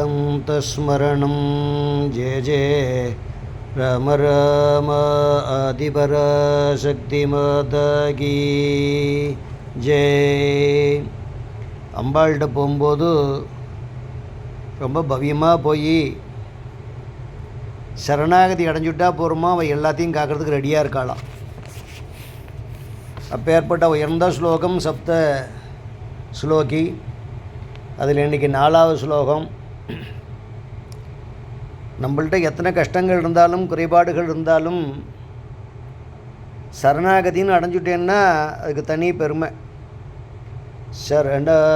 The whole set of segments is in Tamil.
जानकीकान्तस्मरणं जय जय राम राम ஆதிபராசக்திமாதா கீ ஜெய் அம்பாள்கிட்ட போகும்போது ரொம்ப பவ்யமாக போய் சரணாகதி அடைஞ்சுட்டா போகிறோமா அவள் எல்லாத்தையும் காக்கிறதுக்கு ரெடியாக இருக்காளாம் அப்பேற்பட்ட உயர்ந்த ஸ்லோகம் சப்த ஸ்லோகி அதில் இன்றைக்கி நாலாவது ஸ்லோகம். நம்மள்ட்ட எத்தனை கஷ்டங்கள் இருந்தாலும் குறைபாடுகள் இருந்தாலும் சரணாகதின்னு அடைஞ்சுட்டேன்னா அதுக்கு தனி பெருமை. சரணாகதீனார்த்த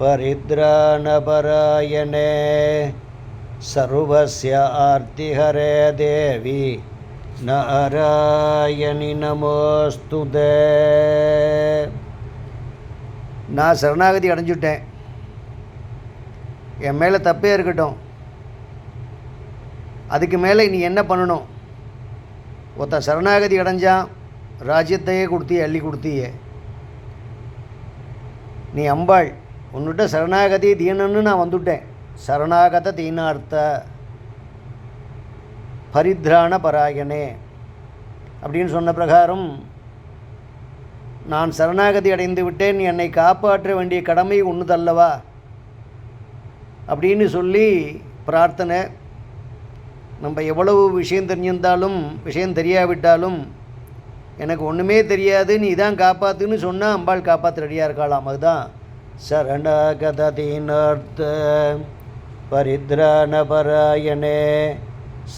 பரித்ராணபராயணே சர்வசிய ஆர்த்திஹரே தேவி நாராயணி நமோஸ்துதே. நான் சரணாகதி அடைஞ்சுட்டேன். என் மேலே தப்பே இருக்கட்டும். அதுக்கு மேலே நீ என்ன பண்ணணும்? ஒருத்தன் சரணாகதி அடைஞ்சான் ராஜ்யத்தையே கொடுத்தியே அள்ளி கொடுத்தியே. நீ அம்பாள் உன்னிட்ட சரணாகதி தீனன்னு நான் வந்துட்டேன். சரணாகத தீனார்த்த பரித்ராண பராயணே அப்படின்னு சொன்ன பிரகாரம் நான் சரணாகதி அடைந்து விட்டேன் என்னை காப்பாற்ற வேண்டிய கடமை ஒன்றுதல்லவா அப்படின்னு சொல்லி பிரார்த்தனை. நம்ம எவ்வளவு விஷயம் தெரிஞ்சிருந்தாலும் விஷயம் தெரியாவிட்டாலும் எனக்கு ஒன்றுமே தெரியாது நீ தான் காப்பாற்றுன்னு சொன்னால் அம்பாள் காப்பாற்ற ரெடியாக இருக்கலாம் அதுதான் சரணகதீனார்த்த பரித்ராணபராயணே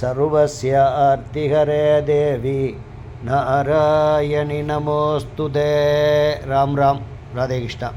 சர்வசிய ஆர்த்திகரே தேவி. நாராயணி நமோஸ்து தே ராம் ராம் ராதே கிருஷ்ணா